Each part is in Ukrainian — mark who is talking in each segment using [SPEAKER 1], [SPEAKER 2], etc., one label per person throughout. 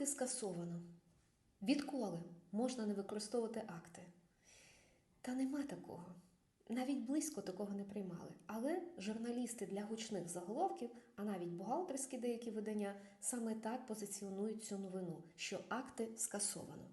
[SPEAKER 1] Акти скасовано. Відколи можна не використовувати акти? Та нема такого. Навіть близько такого не приймали. Але журналісти для гучних заголовків, а навіть бухгалтерські деякі видання, саме так позиціонують цю новину, що акти скасовано.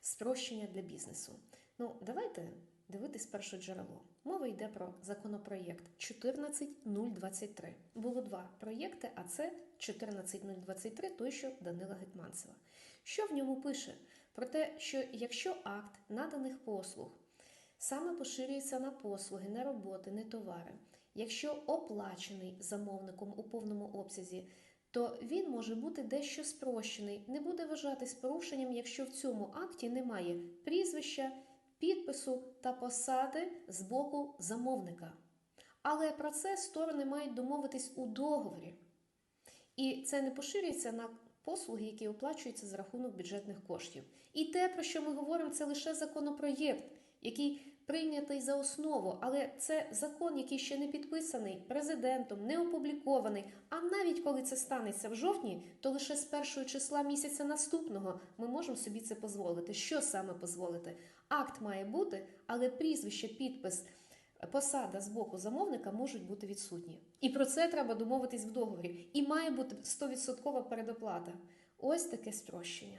[SPEAKER 1] Спрощення для бізнесу. Ну, давайте дивитись перше джерело. Мова йде про законопроєкт 14023. Було два проєкти, а це 14023, той, що Данила Гетманцева. Що в ньому пише? Про те, що якщо акт наданих послуг саме поширюється на послуги, не роботи, не товари, якщо оплачений замовником у повному обсязі, то він може бути дещо спрощений, не буде вважатись порушенням, якщо в цьому акті немає прізвища, підпису та посади з боку замовника. Але про це сторони мають домовитись у договорі. І це не поширюється на послуги, які оплачуються за рахунок бюджетних коштів. І те, про що ми говоримо, це лише законопроєкт, який прийнятий за основу, але це закон, який ще не підписаний президентом, не опублікований. А навіть коли це станеться в жовтні, то лише з першого числа місяця наступного ми можемо собі це дозволити. Що саме дозволити? Акт має бути, але прізвище, підпис. Посада з боку замовника можуть бути відсутні. І про це треба домовитись в договорі. І має бути 100% передоплата. Ось таке спрощення.